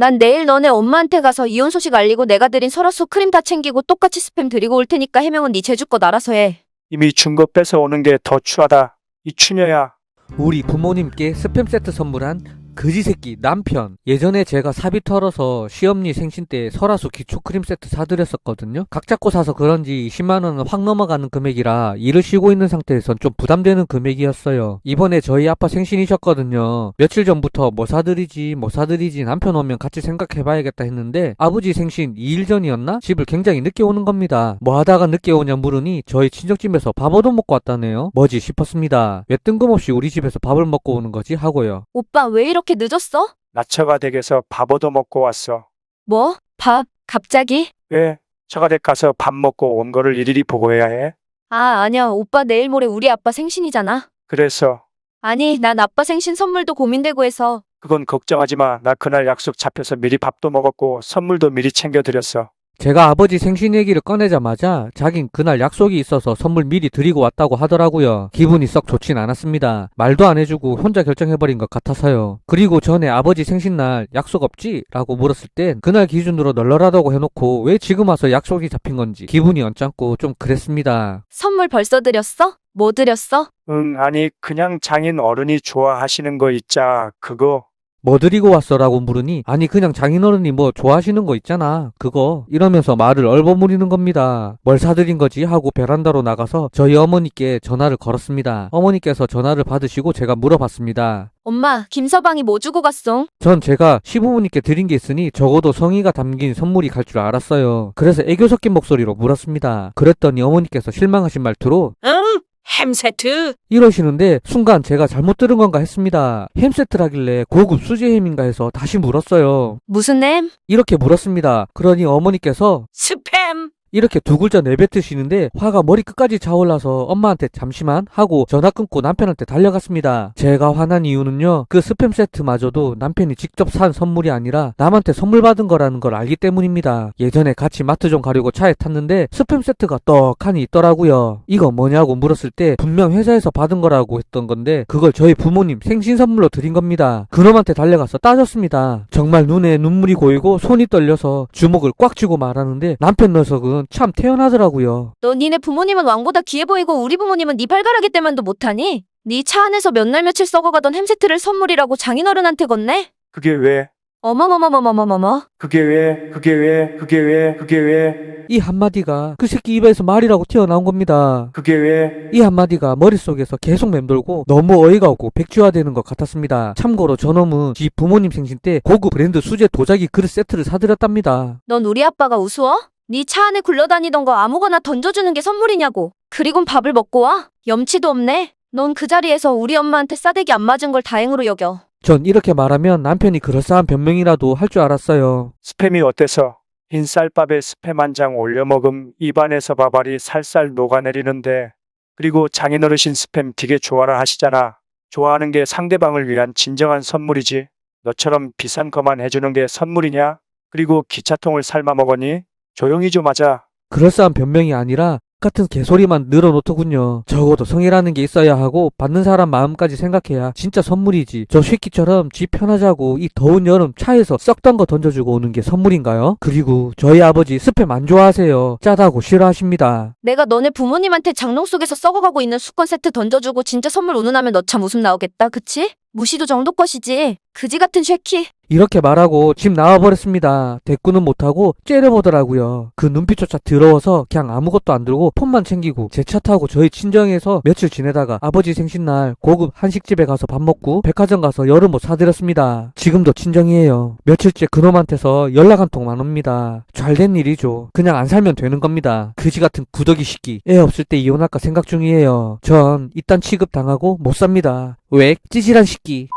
난 내일 너네 엄마한테 가서 이혼 소식 알리고 내가 드린 설화수 크림 다 챙기고 똑같이 스팸 드리고 올 테니까 해명은 네 제주껏 알아서 해. 이미 준 거 뺏어오는 게 더 추하다. 이 추녀야. 우리 부모님께 스팸 세트 선물한 그지 새끼 남편. 예전에 제가 사비 털어서 시엄니 생신 때 설화수 기초 크림 세트 사드렸었거든요. 각 잡고 사서 그런지 10만 원은 확 넘어가는 금액이라 일을 쉬고 있는 상태에선 좀 부담되는 금액이었어요. 이번에 저희 아빠 생신이셨거든요. 며칠 전부터 뭐 사드리지 뭐 사드리지 남편 오면 같이 생각해봐야겠다 했는데 아버지 생신 2일 전이었나? 집을 굉장히 늦게 오는 겁니다. 뭐 하다가 늦게 오냐 물으니 저희 친척집에서 밥 얻어 먹고 왔다네요. 뭐지 싶었습니다. 왜 뜬금없이 우리 집에서 밥을 먹고 오는 거지 하고요. 오빠 왜 이렇게 늦었어? 나처가 댁에서 밥 얻어 먹고 왔어. 뭐? 밥? 갑자기? 왜? 처가댁 가서 밥 먹고 온 거를 일일이 보고해야 해? 아, 아니야. 오빠 내일 모레 우리 아빠 생신이잖아. 그래서 아니, 난 아빠 생신 선물도 고민되고 해서 그건 걱정하지 마. 나 그날 약속 잡혀서 미리 밥도 먹었고 선물도 미리 챙겨드렸어. 제가 아버지 생신 얘기를 꺼내자마자 자긴 그날 약속이 있어서 선물 미리 드리고 왔다고 하더라고요. 기분이 썩 좋진 않았습니다. 말도 안 해주고 혼자 결정해버린 것 같아서요. 그리고 전에 아버지 생신날 약속 없지? 라고 물었을 땐 그날 기준으로 널널하다고 해놓고 왜 지금 와서 약속이 잡힌 건지 기분이 언짢고 좀 그랬습니다. 선물 벌써 드렸어? 뭐 드렸어? 응, 아니 그냥 장인 어른이 좋아하시는 거 있자. 그거 뭐 드리고 왔어? 라고 물으니 아니 그냥 장인어른이 뭐 좋아하시는 거 있잖아 그거 이러면서 말을 얼버무리는 겁니다 뭘 사드린 거지 하고 베란다로 나가서 저희 어머니께 전화를 걸었습니다 어머니께서 전화를 받으시고 제가 물어봤습니다 엄마, 김서방이 뭐 주고 갔어? 전 제가 시부모님께 드린 게 있으니 적어도 성의가 담긴 선물이 갈 줄 알았어요 그래서 애교 섞인 목소리로 물었습니다 그랬더니 어머니께서 실망하신 말투로 응? 햄 세트? 이러시는데 순간 제가 잘못 들은 건가 했습니다 햄 세트라길래 고급 수제 햄인가 해서 다시 물었어요 무슨 햄? 이렇게 물었습니다. 그러니 어머니께서 스팸? 이렇게 두 글자 내뱉으시는데 화가 머리끝까지 차올라서 엄마한테 잠시만 하고 전화 끊고 남편한테 달려갔습니다. 제가 화난 이유는요. 그 스팸 세트마저도 남편이 직접 산 선물이 아니라 남한테 선물 받은 거라는 걸 알기 때문입니다. 예전에 같이 마트 좀 가려고 차에 탔는데 스팸 세트가 떡하니 있더라고요. 이거 뭐냐고 물었을 때 분명 회사에서 받은 거라고 했던 건데 그걸 저희 부모님 생신 선물로 드린 겁니다. 그놈한테 달려가서 따졌습니다. 정말 눈에 눈물이 고이고 손이 떨려서 주먹을 꽉 쥐고 말하는데 남편 녀석 은 참 태연하더라고요. 너 니네 부모님은 왕보다 귀해 보이고 우리 부모님은 네 발가락이 때만도 못하니? 네 차 안에서 몇 날 며칠 썩어가던 햄세트를 선물이라고 장인어른한테 건네? 그게 왜? 어머머머머머머머머. 그게 왜? 그게 왜? 그게 왜? 그게 왜? 이 한마디가 그 새끼 입에서 말이라고 튀어나온 겁니다. 그게 왜? 이 한마디가 머릿속에서 계속 맴돌고 너무 어이가 없고 백지화되는 것 같았습니다. 참고로 저놈은 지 부모님 생신 때 고급 브랜드 수제 도자기 그릇 세트를 사드렸답니다. 넌 우리 아빠가 우스워? 네 차 안에 굴러다니던 거 아무거나 던져주는 게 선물이냐고. 그리곤 밥을 먹고 와? 염치도 없네. 넌 그 자리에서 우리 엄마한테 싸대기 안 맞은 걸 다행으로 여겨. 전 이렇게 말하면 남편이 그럴싸한 변명이라도 할 줄 알았어요. 스팸이 어때서? 흰 쌀밥에 스팸 한 장 올려 먹음 입안에서 밥알이 살살 녹아내리는데 그리고 장인어르신 스팸 되게 좋아라 하시잖아. 좋아하는 게 상대방을 위한 진정한 선물이지. 너처럼 비싼 거만 해주는 게 선물이냐? 그리고 기차통을 삶아 먹으니? 조용히 좀 하자. 그럴싸한 변명이 아니라 같은 개소리만 늘어놓더군요. 적어도 성의라는 게 있어야 하고 받는 사람 마음까지 생각해야 진짜 선물이지. 저 새끼처럼 지 편하자고 이 더운 여름 차에서 썩던 거 던져주고 오는 게 선물인가요? 그리고 저희 아버지 스팸 안 좋아하세요. 짜다고 싫어하십니다. 내가 너네 부모님한테 장롱 속에서 썩어가고 있는 수건 세트 던져주고 진짜 선물 운운하면 너 참 웃음 나오겠다. 그치? 무시도 정도 것이지. 그지 같은 쉐키. 이렇게 말하고 집 나와버렸습니다. 대꾸는 못하고 째려보더라고요. 그 눈빛조차 더러워서 그냥 아무것도 안 들고 폰만 챙기고 제 차 타고 저희 친정에서 며칠 지내다가 아버지 생신날 고급 한식집에 가서 밥 먹고 백화점 가서 여름옷 사드렸습니다. 지금도 친정이에요. 며칠째 그놈한테서 연락 한통안 옵니다. 잘된 일이죠. 그냥 안 살면 되는 겁니다. 그지 같은 구더기 시끼. 애 없을 때 이혼할까 생각 중이에요. 전 이딴 취급 당하고 못 삽니다. 왜? 찌질한 시끼.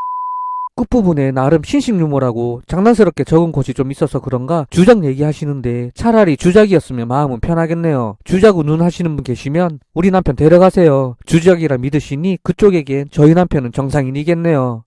끝부분에 나름 신식 유머라고 장난스럽게 적은 곳이 좀 있어서 그런가 주작 얘기하시는데 차라리 주작이었으면 마음은 편하겠네요. 주작 운운 하시는 분 계시면 우리 남편 데려가세요. 주작이라 믿으시니 그쪽에겐 저희 남편은 정상인이겠네요.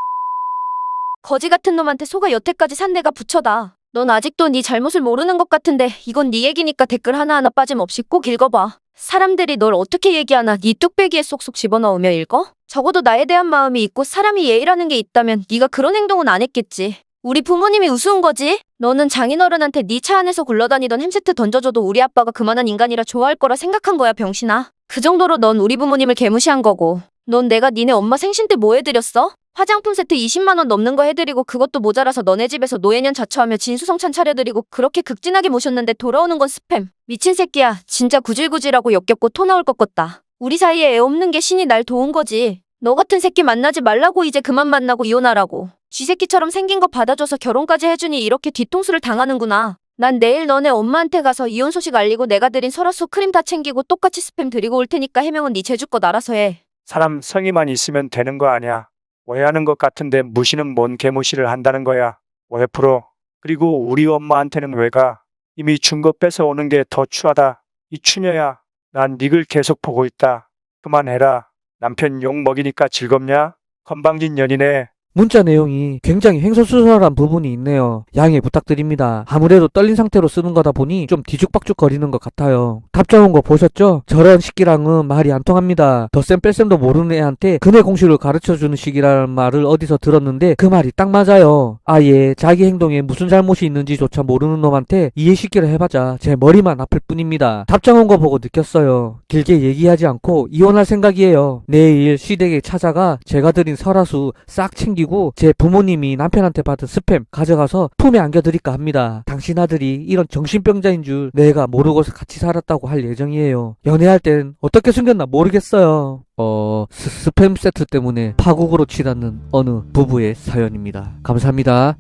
거지 같은 놈한테 속아 여태까지 산 내가 부처다. 넌 아직도 네 잘못을 모르는 것 같은데 이건 네 얘기니까 댓글 하나하나 빠짐없이 꼭 읽어봐. 사람들이 널 어떻게 얘기하나 네 뚝배기에 쏙쏙 집어넣으며 읽어? 적어도 나에 대한 마음이 있고 사람이 예의라는 게 있다면 네가 그런 행동은 안 했겠지. 우리 부모님이 우스운 거지? 너는 장인어른한테 네 차 안에서 굴러다니던 햄세트 던져줘도 우리 아빠가 그만한 인간이라 좋아할 거라 생각한 거야 병신아. 그 정도로 넌 우리 부모님을 개무시한 거고. 넌 내가 니네 엄마 생신 때 뭐 해드렸어? 화장품 세트 20만 원 넘는 거 해드리고 그것도 모자라서 너네 집에서 노예년 자처하며 진수성찬 차려드리고 그렇게 극진하게 모셨는데 돌아오는 건 스팸. 미친 새끼야. 진짜 구질구질하고 역겹고 토 나올 것 같다. 우리 사이에 애 없는 게 신이 날 도운 거지. 너 같은 새끼 만나지 말라고 이제 그만 만나고 이혼하라고. 쥐새끼처럼 생긴 거 받아줘서 결혼까지 해주니 이렇게 뒤통수를 당하는구나. 난 내일 너네 엄마한테 가서 이혼 소식 알리고 내가 드린 설화수 크림 다 챙기고 똑같이 스팸 드리고 올 테니까 해명은 네 제주껏 알아서 해. 사람 성의만 있으면 되는 거 아니야. 오해하는 것 같은데 무시는 뭔 개무시를 한다는 거야. 오해 프로. 그리고 우리 엄마한테는 왜 가? 이미 준 거 뺏어 오는 게 더 추하다. 이 추녀야. 난 닉을 계속 보고 있다. 그만해라. 남편 욕 먹이니까 즐겁냐? 건방진 년이네. 문자 내용이 굉장히 횡설수설한 부분이 있네요. 양해 부탁드립니다. 아무래도 떨린 상태로 쓰는 거다 보니 좀 뒤죽박죽 거리는 것 같아요. 답장 온 거 보셨죠? 저런 식기랑은 말이 안 통합니다. 덧셈 뺄셈도 모르는 애한테 근해 공식을 가르쳐주는 식이라는 말을 어디서 들었는데 그 말이 딱 맞아요. 아예 자기 행동에 무슨 잘못이 있는지조차 모르는 놈한테 이해시키려 해봤자 제 머리만 아플 뿐입니다. 답장 온 거 보고 느꼈어요. 길게 얘기하지 않고 이혼할 생각이에요. 내일 시댁에 찾아가 제가 드린 설화수 싹 챙기고 제 부모님이 남편한테 받은 스팸 가져가서 품에 안겨드릴까 합니다. 당신 아들이 이런 정신병자인 줄 내가 모르고 같이 살았다고 할 예정이에요. 연애할 땐 어떻게 숨겼나 모르겠어요. 어, 스, 스팸 세트 때문에 파국으로 치닫는 어느 부부의 사연입니다. 감사합니다.